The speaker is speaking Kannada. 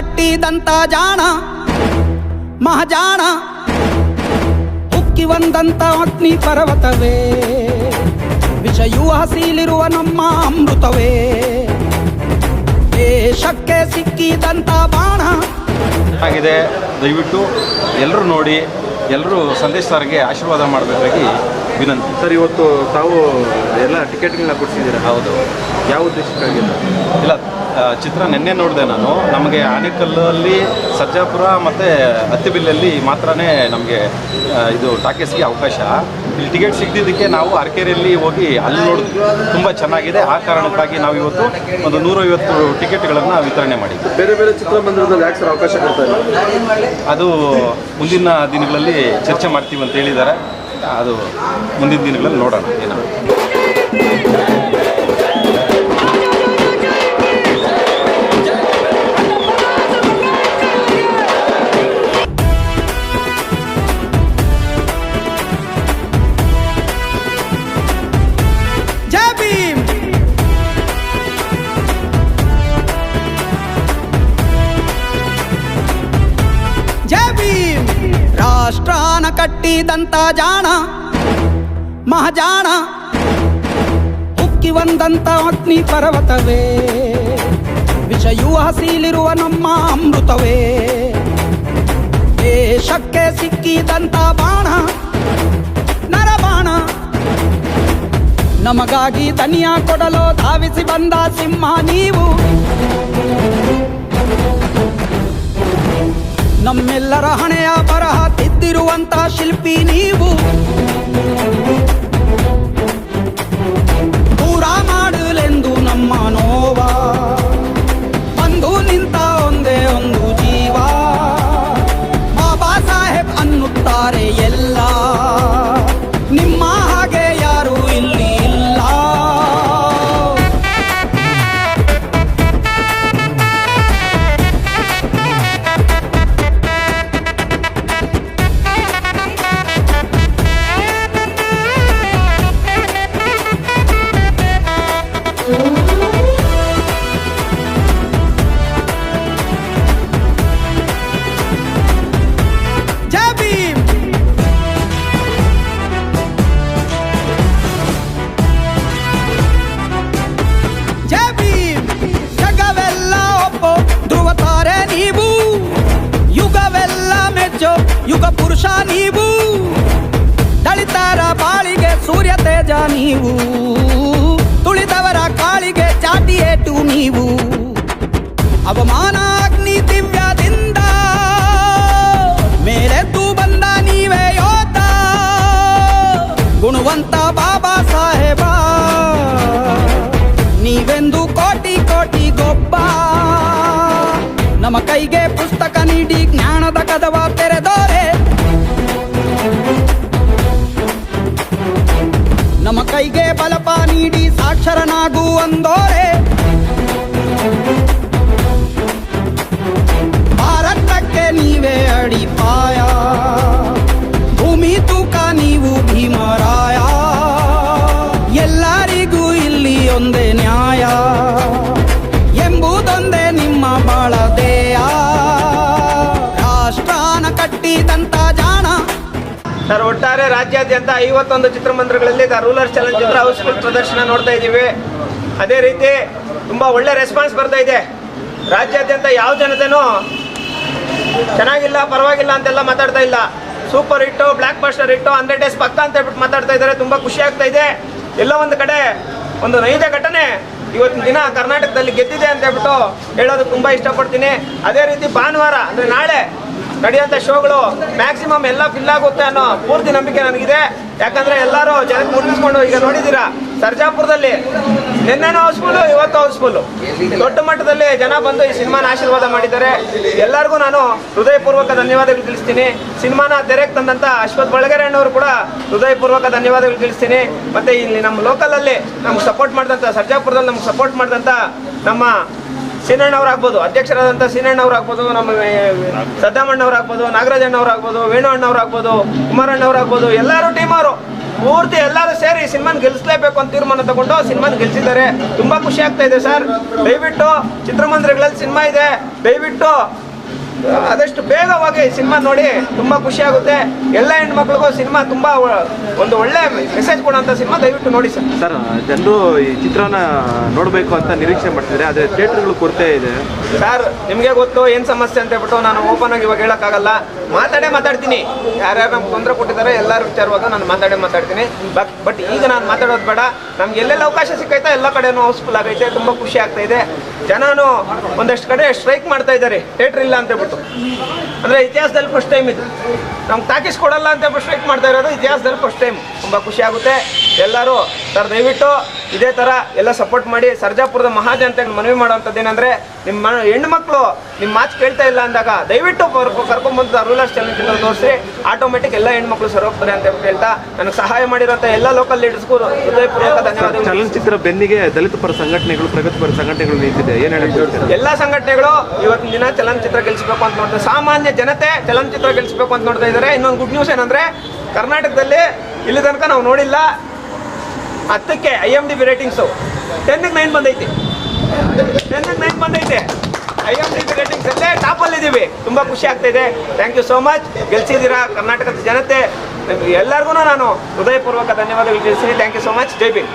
ಕಟ್ಟಿದಂತ ಜಾಣ, ಮಹಜಾಣ ಉಕ್ಕಿ ಬಂದಂತ ಅಗ್ನಿ ಪರ್ವತವೇ. ವಿಷಯೂ ಹಸಿಲಿರುವ ನಮ್ಮ ಅಮೃತವೇ. ದೇಶಕ್ಕೆ ಸಿಕ್ಕಿದಂತ ಬಾಣ. ಆಗಿದೆ ದಯವಿಟ್ಟು ಎಲ್ಲರೂ ನೋಡಿ, ಎಲ್ಲರೂ ಸಂದೇಶ್ ಸರ್ಗೆ ಆಶೀರ್ವಾದ ಮಾಡಬೇಕಾಗಿ ವಿನಂತಿ. ಸರ್ ಇವತ್ತು ತಾವು ಎಲ್ಲ ಟಿಕೆಟ್ಗಳನ್ನ ಕೊಡಿಸಿದ್ದೀರಾ? ಹೌದು. ಯಾವ ಉದ್ದೇಶಕ್ಕಾಗಿ ಇಲ್ಲ ಚಿತ್ರ ನಿನ್ನೆ ನೋಡಿದೆ ನಾನು. ನಮಗೆ ಆನೆಕಲ್ಲಲ್ಲಿ ಸರ್ಜಾಪುರ ಮತ್ತು ಹತ್ತಿಬಿಲ್ಲಲ್ಲಿ ಮಾತ್ರನೇ ನಮಗೆ ಇದು ಟಾಕೀಸ್ಗೆ ಅವಕಾಶ. ಇಲ್ಲಿ ಟಿಕೆಟ್ ಸಿಗದಿದ್ದಕ್ಕೆ ನಾವು ಅರ್ಕೆರೆಯಲ್ಲಿ ಹೋಗಿ ಅಲ್ಲಿ ನೋಡಿದ್ವಿ ತುಂಬ ಚೆನ್ನಾಗಿದೆ. ಆ ಕಾರಣಕ್ಕಾಗಿ ನಾವು ಇವತ್ತು ಒಂದು ನೂರೈವತ್ತು ಟಿಕೆಟ್ಗಳನ್ನು ವಿತರಣೆ ಮಾಡಿದ್ವಿ. ಬೇರೆ ಬೇರೆ ಚಿತ್ರಮಂದಿರದಲ್ಲಿ ಯಾಕೆ ಸರ್ ಅವಕಾಶ ಕೊಡ್ತಾ ಇಲ್ಲ? ಅದು ಮುಂದಿನ ದಿನಗಳಲ್ಲಿ ಚರ್ಚೆ ಮಾಡ್ತೀವಿ ಅಂತ ಹೇಳಿದ್ದಾರೆ. ಅದು ಮುಂದಿನ ದಿನಗಳಲ್ಲಿ ನೋಡೋಣ. ಏನಾಗುತ್ತೆ ಜೈ ಭೀಮ್. ರಾಷ್ಟ್ರಾನ ಕಟ್ಟಿದಂತ ಜಾಣ, ಮಹಾಜಾಣ, ಉಕ್ಕಿ ಬಂದಂತ ಅಗ್ನಿ ಪರ್ವತವೇ. ವಿಷಯು ಹಸೀಲಿರುವ ನಮ್ಮ ಅಮೃತವೇ. ದೇಶಕ್ಕೆ ಸಿಕ್ಕಿದಂತ ಬಾಣ, ನರಬಾಣ. ನಮಗಾಗಿ ತನಿಯ ಕೊಡಲು ಧಾವಿಸಿ ಬಂದ ಸಿಂಹ ನೀವು. ನಮ್ಮೆಲ್ಲರ ಹಣೆಯ ಬರಹ ತಿದ್ದಿರುವಂತ ಶಿಲ್ಪಿ ನೀವು. ಸೂರ್ಯ ತೇಜ ನೀವು. ತುಳಿದವರ ಕಾಳಿಗೆ ಏಟು ನೀವು. ಅವಮಾನ ಅಗ್ನಿ ದಿವ್ಯದಿಂದ ಮೇಲೆದ್ದು ಬಂದ ನೀವೇ ಯೋಧ. ಗುಣವಂತ ಬಾಬಾ ಸಾಹೇಬ. ನೀವೆಂದು ಕೋಟಿ ಕೋಟಿ ಗೊಬ್ಬ. ನಮ್ಮ ಕೈಗೆ ಪುಸ್ತಕ ನೀಡಿ ಜ್ಞಾನದ ಕದವ ತೆರೆದೋರೆ ನೀಡಿ ಸರ್, ಒಟ್ಟಾರೆ ರಾಜ್ಯಾದ್ಯಂತ ಐವತ್ತೊಂದು ಚಿತ್ರಮಂದಿರಗಳಲ್ಲಿ ದ ರೂಲರ್ ಚಲನಚಿತ್ರ ಹೌಸ್ಫುಲ್ ಪ್ರದರ್ಶನ ನೋಡ್ತಾ ಇದ್ದೀವಿ. ಅದೇ ರೀತಿ ತುಂಬ ಒಳ್ಳೆ ರೆಸ್ಪಾನ್ಸ್ ಬರ್ತಾ ಇದೆ. ರಾಜ್ಯಾದ್ಯಂತ ಯಾವ ಜನತೆನೂ ಚೆನ್ನಾಗಿಲ್ಲ, ಪರವಾಗಿಲ್ಲ ಅಂತೆಲ್ಲ ಮಾತಾಡ್ತಾ ಇಲ್ಲ. Super hit blockbuster hit hundred days ಪಕ್ಕ ಅಂತ ಹೇಳ್ಬಿಟ್ಟು ಮಾತಾಡ್ತಾ ಇದ್ದಾರೆ. ತುಂಬ ಖುಷಿ ಆಗ್ತಾ ಇದೆ. ಎಲ್ಲೋ ಒಂದು ಕಡೆ ಒಂದು ನೈಜ ಘಟನೆ ಇವತ್ತಿನ ದಿನ ಕರ್ನಾಟಕದಲ್ಲಿ ಗೆದ್ದಿದೆ ಅಂತ ಹೇಳ್ಬಿಟ್ಟು ಹೇಳೋದು ತುಂಬ ಇಷ್ಟಪಡ್ತೀನಿ. ಅದೇ ರೀತಿ ಭಾನುವಾರ, ಅಂದರೆ ನಾಳೆ ನಡೆಯುವಂಥ ಶೋಗಳು ಮ್ಯಾಕ್ಸಿಮಮ್ ಎಲ್ಲ ಫಿಲ್ ಆಗುತ್ತೆ ಅನ್ನೋ ಪೂರ್ತಿ ನಂಬಿಕೆ ನನಗಿದೆ. ಯಾಕಂದ್ರೆ ಎಲ್ಲರೂ ಜನಕ್ಕೆ ಮುಟ್ಟಿಸ್ಕೊಂಡು ಈಗ ನೋಡಿದ್ದೀರಾ ಸರ್ಜಾಪುರದಲ್ಲಿ ನಿನ್ನೆನೂ ಹೌಸ್ಫುಲ್ಲು ಇವತ್ತು ಹೌಸ್ಫುಲ್ಲು ದೊಡ್ಡ ಮಟ್ಟದಲ್ಲಿ ಜನ ಬಂದು ಈ ಸಿನಿಮಾನ ಆಶೀರ್ವಾದ ಮಾಡಿದ್ದಾರೆ. ಎಲ್ಲರಿಗೂ ನಾನು ಹೃದಯಪೂರ್ವಕ ಧನ್ಯವಾದಗಳು ತಿಳಿಸ್ತೀನಿ. ಸಿನಿಮಾನ ತೆರೆಗೆ ತಂದಂಥ ಅಶ್ವಥ್ ಬಳಗೆರೆ ಅಣ್ಣವರು ಕೂಡ ಹೃದಯಪೂರ್ವಕ ಧನ್ಯವಾದಗಳು ತಿಳಿಸ್ತೀನಿ. ಮತ್ತೆ ಇಲ್ಲಿ ನಮ್ಮ ಲೋಕಲಲ್ಲಿ ನಮ್ಗೆ ಸಪೋರ್ಟ್ ಮಾಡಿದಂಥ ಸರ್ಜಾಪುರದಲ್ಲಿ ನಮ್ಗೆ ಸಪೋರ್ಟ್ ಮಾಡಿದಂಥ ನಮ್ಮ ಸೀನಣ್ಣವ್ರಾಗ್ಬೋದು ಅಧ್ಯಕ್ಷರಾದಂಥ ಸೀನಣ್ಣವ್ರಾಗ್ಬೋದು ನಮ್ಮ ಸದ್ದಾಮಣ್ಣವ್ರಾಗ್ಬೋದು ನಾಗರಾಜಣ್ಣವ್ರಾಗ್ಬೋದು ವೇಣು ಅಣ್ಣವ್ರಾಗ್ಬೋದು ಕುಮಾರಣ್ಣವ್ರಾಗ್ಬೋದು ಎಲ್ಲರೂ ಟೀಮ್ ಅವರು. ಪೂರ್ತಿ ಎಲ್ಲರೂ ಸೇರಿ ಸಿನಿಮಾನ ಗೆಲ್ಲಿಸಲೇಬೇಕು ಅಂತ ತೀರ್ಮಾನ ತಗೊಂಡು ಸಿನಿಮಾನ ಗೆಲ್ಸಿದ್ದಾರೆ. ತುಂಬಾ ಖುಷಿ ಆಗ್ತಾ ಇದೆ ಸರ್. ದಯವಿಟ್ಟು ಚಿತ್ರಮಂದಿರಗಳಲ್ಲಿ ಸಿನಿಮಾ ಇದೆ. ದಯವಿಟ್ಟು ಆದಷ್ಟು ಬೇಗವಾಗಿ ಸಿನಿಮಾ ನೋಡಿ ತುಂಬಾ ಖುಷಿ ಆಗುತ್ತೆ. ಎಲ್ಲ ಹೆಣ್ಮಕ್ಳಿಗೂ ಸಿನಿಮಾ ತುಂಬಾ ಒಂದು ಒಳ್ಳೆ ಮೆಸೇಜ್ ಕೊಡುವಂತ ಸಿನಿಮಾ ದಯವಿಟ್ಟು ನೋಡಿ ಸರ್. ಸರ್ ಜನರು ಈ ಚಿತ್ರನ ನೋಡಬೇಕು ಅಂತ ನಿರೀಕ್ಷೆ ಮಾಡ್ತಿದ್ದಾರೆ ಆದರೆ ಥಿಯೇಟರ್ಗಳು ಕೊರತೆ ಇದೆ. ಸರ್ ನಿಮಗೆ ಗೊತ್ತು ಏನು ಸಮಸ್ಯೆ ಅಂತ ಹೇಳ್ಬಿಟ್ಟು ನಾನು ಓಪನ್ ಆಗಿ ಇವಾಗ ಹೇಳೋಕ್ಕಾಗಲ್ಲ. ಮಾತಾಡೇ ಮಾತಾಡ್ತೀನಿ. ಯಾರ್ಯಾರು ನಮ್ಗೆ ತೊಂದರೆ ಕೊಟ್ಟಿದ್ದಾರೆ ಎಲ್ಲರ ವಿಚಾರವಾಗ ನಾನು ಮಾತಾಡೇ ಮಾತಾಡ್ತೀನಿ. ಬಟ್ ಬಟ್ ಈಗ ನಾನು ಮಾತಾಡೋದು ಬೇಡ. ನಮ್ಗೆ ಎಲ್ಲೆಲ್ಲ ಅವಕಾಶ ಸಿಕ್ಕೈತೆ ಎಲ್ಲ ಕಡೆನೂ ಹೌಸ್ಫುಲ್ ಆಗೈತೆ ತುಂಬ ಖುಷಿ ಆಗ್ತಾ ಇದೆ. ಜನನು ಒಂದಷ್ಟು ಕಡೆ ಸ್ಟ್ರೈಕ್ ಮಾಡ್ತಾ ಇದ್ದಾರೆ. ಥಿಯೇಟ್ರ್ ಇಲ್ಲ ಅಂತ ಹೇಳ್ಬಿಟ್ಟು. ಅಂದರೆ ಇತಿಹಾಸದಲ್ಲಿ ಫಸ್ಟ್ ಟೈಮ್ ಇದು. ನಮ್ಗೆ ತಾಕಿಸ್ ಕೊಡಲ್ಲ ಅಂತ ಸ್ಟ್ರೈಕ್ ಮಾಡ್ತಾ ಇರೋದು ಇತಿಹಾಸದಲ್ಲಿ ಫಸ್ಟ್ ಟೈಮ್ ತುಂಬ ಖುಷಿ ಆಗುತ್ತೆ. ಎಲ್ಲರೂ ಸರ್ ದಯವಿಟ್ಟು ಇದೇ ಥರ ಎಲ್ಲ ಸಪೋರ್ಟ್ ಮಾಡಿ ಸರ್ಜಾಪುರದ ಮಹಾಜನತೆಗೆ ಮನವಿ ಮಾಡೋವಂಥದ್ದು ಏನಂದರೆ ನಿಮ್ಮ ಹೆಣ್ಮಕ್ಳು ನಿಮ್ಮ ಮಾತು ಕೇಳ್ತಾ ಇಲ್ಲ ಅಂದಾಗ ದಯವಿಟ್ಟು ಕರ್ಕೊ- ಕರ್ಕೊಂಬಂದು ಚಾಲೆಂಜ್ ಚಲನಚಿತ್ರ ತೋರಿಸಿ ಆಟೋಮೆಟಿಕ್ ಎಲ್ಲ ಹೆಣ್ಮಕ್ಳು ಸರ್ ಹೋಗ್ತಾರೆ ಅಂತ ಹೇಳ್ತಾ ನನಗೆ ಸಹಾಯ ಮಾಡಿರೋಂಥ ಎಲ್ಲ ಲೋಕಲ್ ಲೀಡರ್ಸ್ಗೂ ಹೃದಯಪೂರ್ವಕ ಧನ್ಯವಾದ ಚಲನಚಿತ್ರ ಬೆನ್ನಿಗೆ ದಲಿತ ಪರ ಸಂಘಟನೆಗಳು ಪ್ರಗತಿಪರ ಸಂಘಟನೆಗಳು ನಿಂತಿದೆ. ಏನು ಹೇಳಿ ಎಲ್ಲ ಸಂಘಟನೆಗಳು ಇವತ್ತಿನ ದಿನ ಚಲನಚಿತ್ರ ಗೆಲ್ಲಿಸಬೇಕು ಅಂತ ನೋಡ್ತಾರೆ ಸಾಮಾನ್ಯ ಜನತೆ ಚಲನಚಿತ್ರ ಗೆಲ್ಲಿಸಬೇಕು ಅಂತ ನೋಡ್ತಾ ಇದ್ದಾರೆ. ಇನ್ನೊಂದು ಗುಡ್ ನ್ಯೂಸ್ ಏನಂದ್ರೆ ಕರ್ನಾಟಕದಲ್ಲಿ ಇಲ್ಲಿ ತನಕ ನಾವು ನೋಡಿಲ್ಲ ಹತ್ತಕ್ಕೆ I M D B ratings ಟೆನ್ಗೆ nine ಬಂದೈತಿ. ಟೆನ್ಗೆ ನೈನ್ ಬಿ ತುಂಬ ಖುಷಿ ಆಗ್ತಾ ಇದೆ. ಥ್ಯಾಂಕ್ ಯು ಸೋ ಮಚ್ ಗೆಲ್ಸಿದ್ದೀರಾ ಕರ್ನಾಟಕದ ಜನತೆ? ಎಲ್ಲರಿಗೂ ನಾನು ಹೃದಯಪೂರ್ವಕ ಧನ್ಯವಾದಗಳು ತಿಳಿಸ್ತೀನಿ. ಥ್ಯಾಂಕ್ ಯು ಸೋ ಮಚ್ ಜೈ ಭೀಮ್.